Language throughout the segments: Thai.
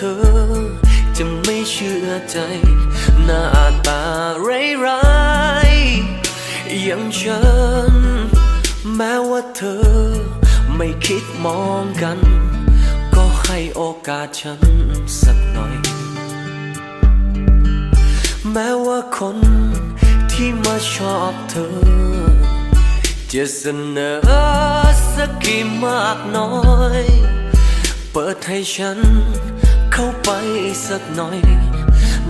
เธอ จะไม่เชื่อใจ หน้าตาร้ายๆอย่างฉัน แม้ว่าเธอ ไม่คิดมองกัน ก็ให้โอกาสฉันสักหน่อย แม้ว่าคนที่มาชอบเธอ จะเสนอสักกี่มากน้อย เปิดให้ฉัน เข้าไปสักหน่อย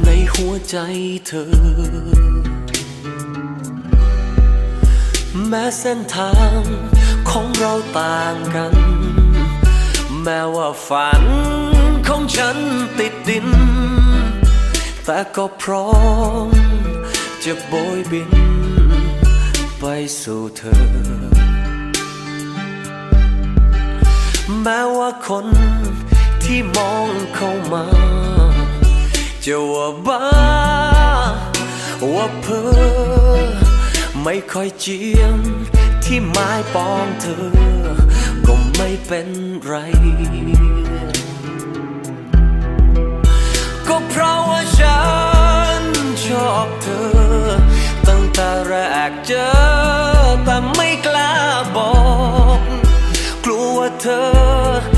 ในหัวใจเธอ แม้เส้นทางของเราต่างกัน แม้ว่าฝันของฉันติดดิน แต่ก็พร้อมจะโบยบิน ไปสู่เธอ แม้ว่าคน ที่มองเข้ามา จะว่าบ้า ว่าเพ้อไม่ค่อยเจียม ที่ไม้ปองเธอ ก็ไม่เป็นไร ก็เพราะว่าฉันชอบเธอ ตั้งแต่แรกเจอแต่ไม่กล้าบอก กลัวว่าเธอ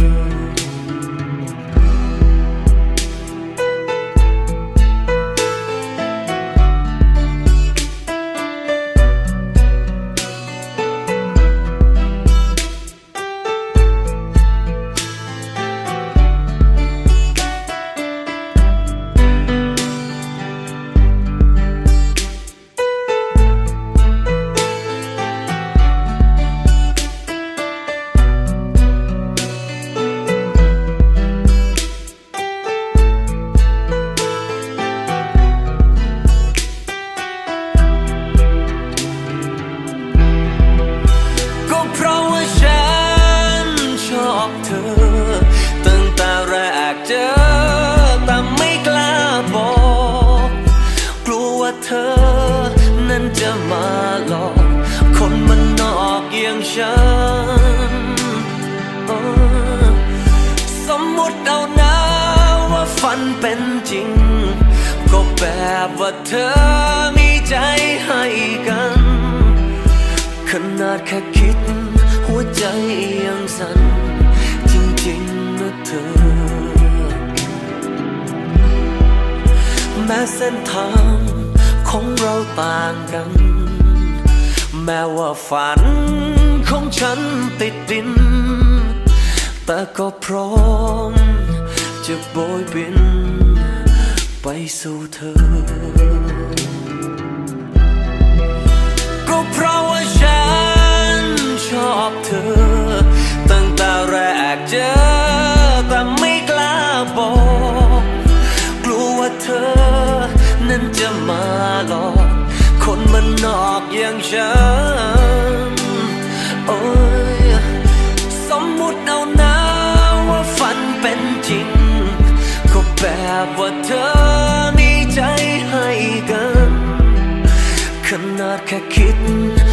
ฉันสมมุติเอานะว่าฝันเป็นจริง ก็แบบว่าเธอมีใจให้กัน ขนาดแค่คิด หัวใจยังสั่นจริงๆนะเธอ แม้เส้นทางของเราต่างกัน แม้ว่าฝัน ของฉันติดดิน แต่ก็พร้อมจะโบยบิน ไปสู่เธอ ก็เพราะว่าฉันชอบเธอ ตั้งแต่แรกเจอ แต่ไม่กล้าบอก กลัวว่าเธอ นั้นจะมาหลอก คนมันนอกอย่างฉัน ดแค่คิด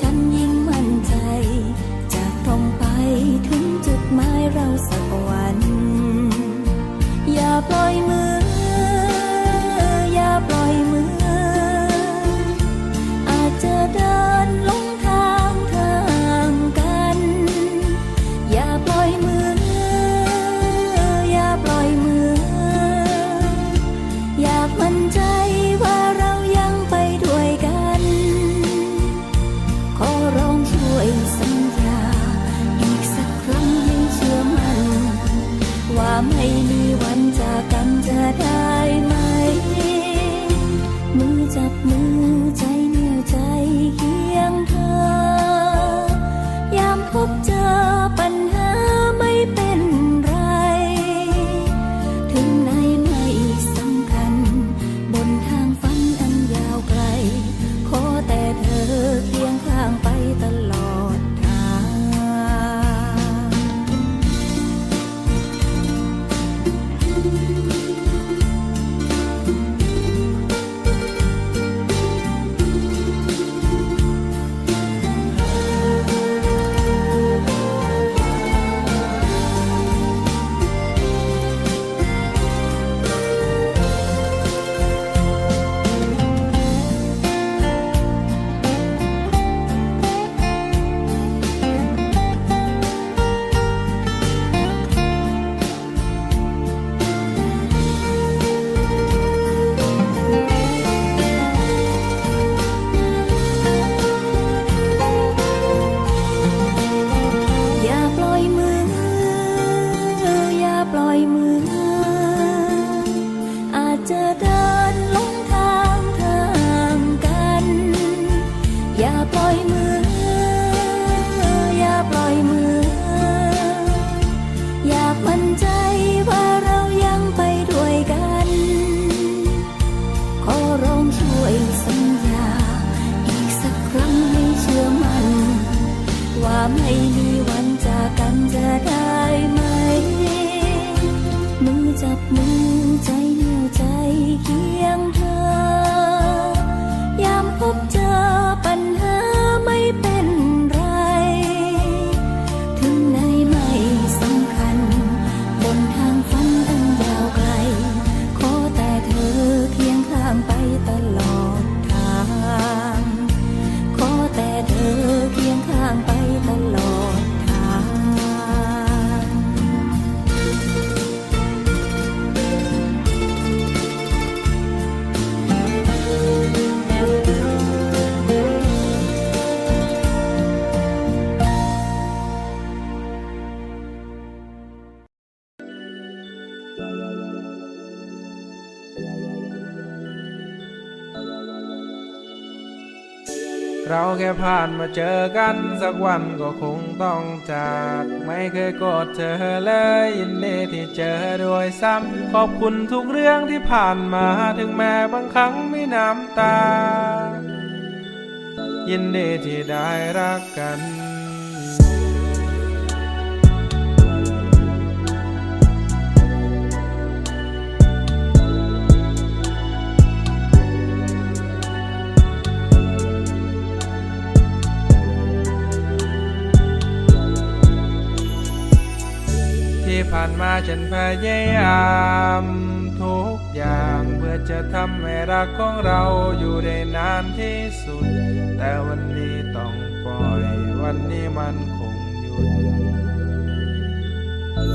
ฉันยิ่งมั่นใจจะตรงไปถึงจุดหมายเราสักวัน อย่าปล่อยมือ ไม่มีวันจากกันจะได้าไม่มี แค่ผ่านมาเจอกันสักวันก็คงต้องจาก ไม่เคยโกรธเธอเลยยินดีที่เจอด้วยซ้ำขอบคุณทุกเรื่องที่ผ่านมาถึงแม้บางครั้งมีน้ำตา ยินดีที่ได้รักกัน ผ่านมาฉันพยายามทุกอย่างเพื่อจะทำให้รักของเราอยู่ได้นานที่สุด แต่วันนี้ต้องปล่อย วันนี้มันคงหยุด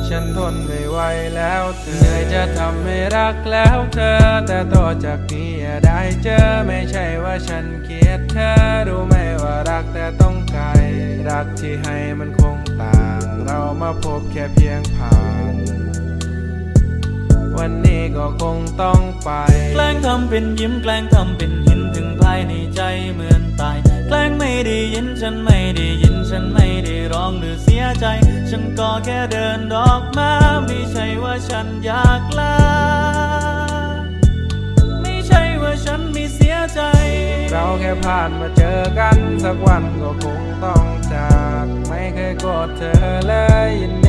ฉันทนไม่ไหวแล้วเธอจะทำให้รักแล้วเธอ แต่ต่อจากนี้อย่าได้เจอไม่ใช่ว่าฉันเกลียดเธอรู้ไหมว่ารักแต่ต้องไกลรักที่ให้มันคงต่าง เรามาพบแค่เพียงผ่าน วันนี้ก็คงต้องไป แกล้งทำเป็นยิ้มแกล้งทำเป็นหินถึงภายในใจเหมือนตาย แกล้งไม่ได้ยินฉันไม่ได้ยินฉันไม่ได้ร้องหรือเสียใจ ฉันก็แค่เดินดอกมาไม่ใช่ว่าฉันอยากลา ไม่ใช่ว่าฉันมีเสียใจ เราแค่ผ่านมาเจอกันสักวันก็คงต้องจาก ไม่เคยกรธเธอเลยยิน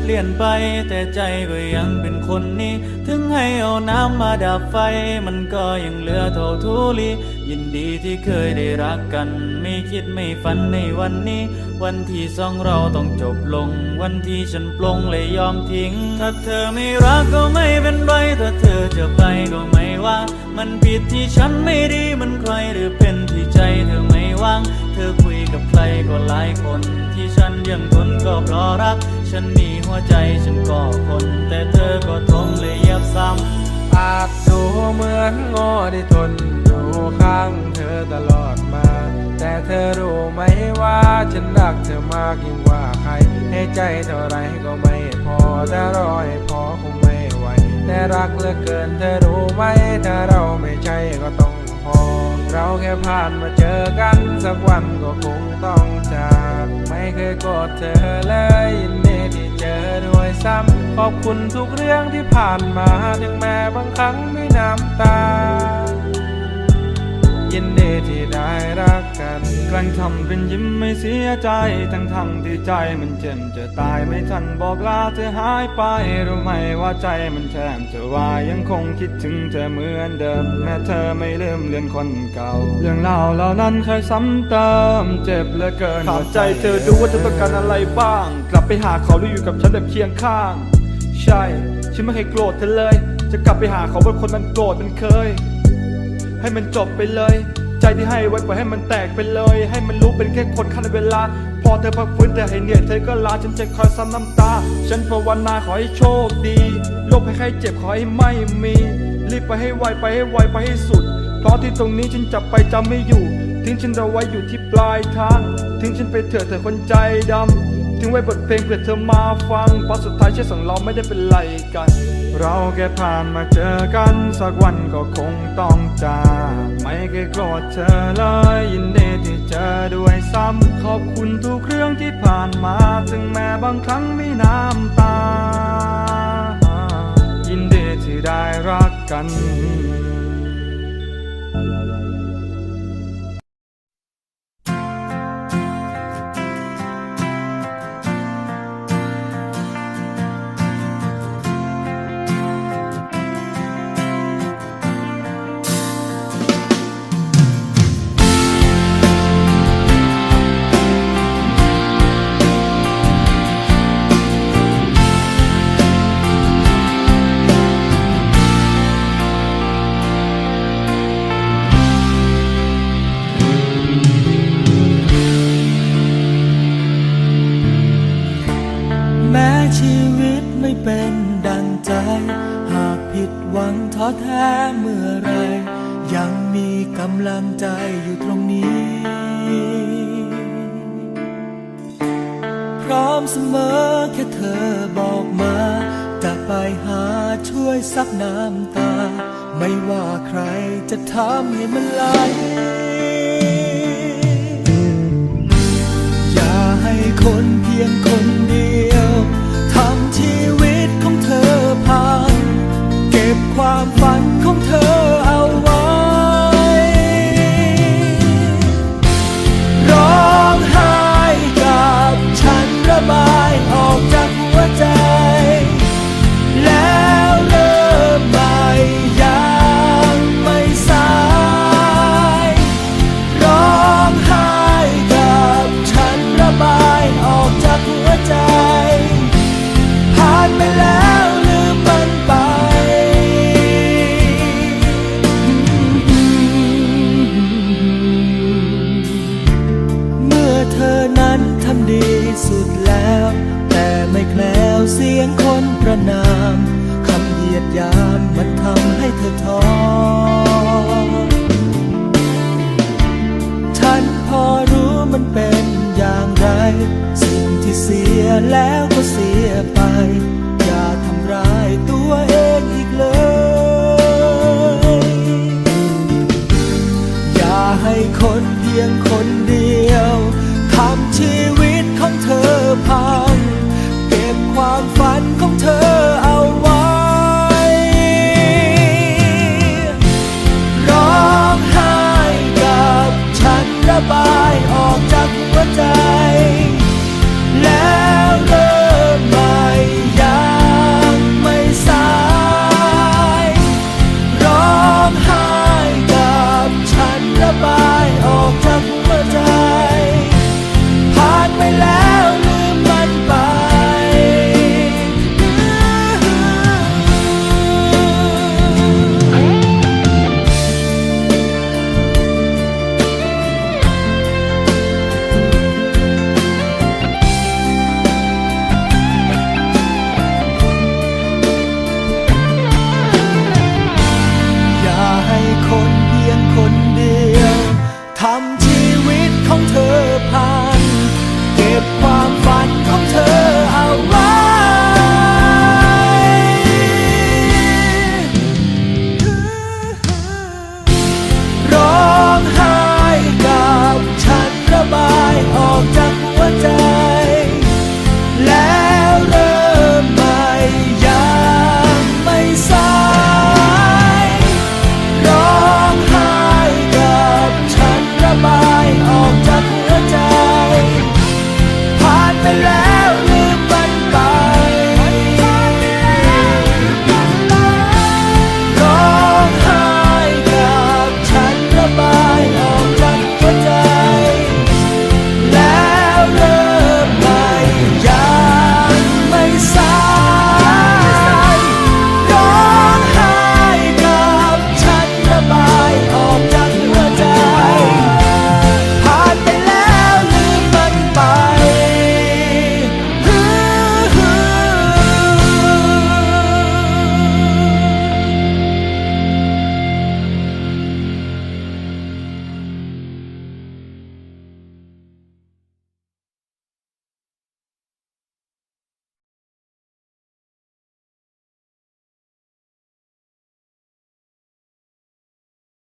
เปลี่ยนไปแต่ใจก็ยังเป็นคนนี้ ถึงให้เอาน้ำมาดับไฟ มันก็ยังเหลือเท่าทุลียินดีที่เคยได้รักกัน ไม่คิดไม่ฝันในวันนี้ วันที่สองเราต้องจบลง วันที่ฉันปลงเลยยอมทิ้ง ถ้าเธอไม่รักก็ไม่เป็นไร ถ้าเธอจะไปก็ไม่ว่า มันผิดที่ฉันไม่ดีมันใครหรือเป็นที่ใจเธอไม่ว่าง เธอคุยกับใครก็หลายคนที่ฉัน ยังทนก็เพราะรัก ฉันมีหัวใจฉันก็คน แต่เธอก็ทมเลยยับซ้ำอาจดูเหมือนโง่ที่ทนอยู่ข้างเธอตลอดมา แต่เธอรู้ไหมว่าฉันรักเธอมากยิ่งกว่าใคร ให้ใจเท่าไรก็ไม่พอแต่รอให้พอคงไม่ไหว แต่รักเหลือเกินเธอรู้ไหมถ้าเราไม่ใช่ก็ต้องพอเราแค่ผ่านมาเจอกันสักวันก็คงต้องจาก เคยกอดเธอเลยยินดีที่เจอด้วยซ้ำขอบคุณทุกเรื่องที่ผ่านมา ถึงแม้บางครั้งมีน้ำตา ยินดีที่ได้รักกัน แกล้งทำเป็นยิ้มไม่เสียใจ ทั้งทั้งที่ใจมันเจ็บจะตายไม่ทันบอกลาเธอหายไป รู้ไหมว่าใจมันแทบจะวายยังคงคิดถึงเธอเหมือนเดิม แม้เธอไม่ลืมเลือนคนเก่า เรื่องเล่าเหล่านั้นเคยซ้ำเติม เจ็บเหลือเกินถามใจเธอดูว่าเธอต้องการอะไรบ้าง กลับไปหาเขาหรืออยู่กับฉันแบบเคียงข้าง ใช่ ฉันไม่เคยโกรธเธอเลย จะกลับไปหาเขาเป็นคนมันโกรธมันเคย ให้มันจบไปเลย ใจที่ให้ไว้ปล่อยให้มันแตกไปเลย ให้มันรู้เป็นแค่คนขั้นเวลา พอเธอพักฟื้นแต่ให้เหนื่อยเธอก็ลาฉันจะคอยซ้ำน้ำตา ฉันภาวนาขอให้โชคดีโรคภัยไข้เจ็บขอให้ไม่มี รีบไปให้ไวไปให้ไวไปให้สุด เพราะที่ตรงนี้ฉันจับไปจำไม่อยู่ ทิ้งฉันเอาไว้อยู่ที่ปลายทาง ทิ้งฉันไปเถอะเธอคนใจดำ งไว้บทเพลงเพื่อเธอมาฟัง เพราะสุดท้ายเชื่อสองเราไม่ได้เป็นไรกัน เราแค่ผ่านมาเจอกัน สักวันก็คงต้องจากไม่เคยโกรธเธอเลย ยินดีที่เจอด้วยซ้ำขอบคุณทุกเรื่องที่ผ่านมา ถึงแม้บางครั้งมีน้ำตา ยินดีที่ได้รักกัน เสมอแค่เธอบอกมา จะไปหาช่วยซับน้ำตา ไม่ว่าใครจะทำให้มันไหลอย่าให้คนเพียงคนเดียวทำชีวิตของเธอพัง เก็บความฝันของเธอ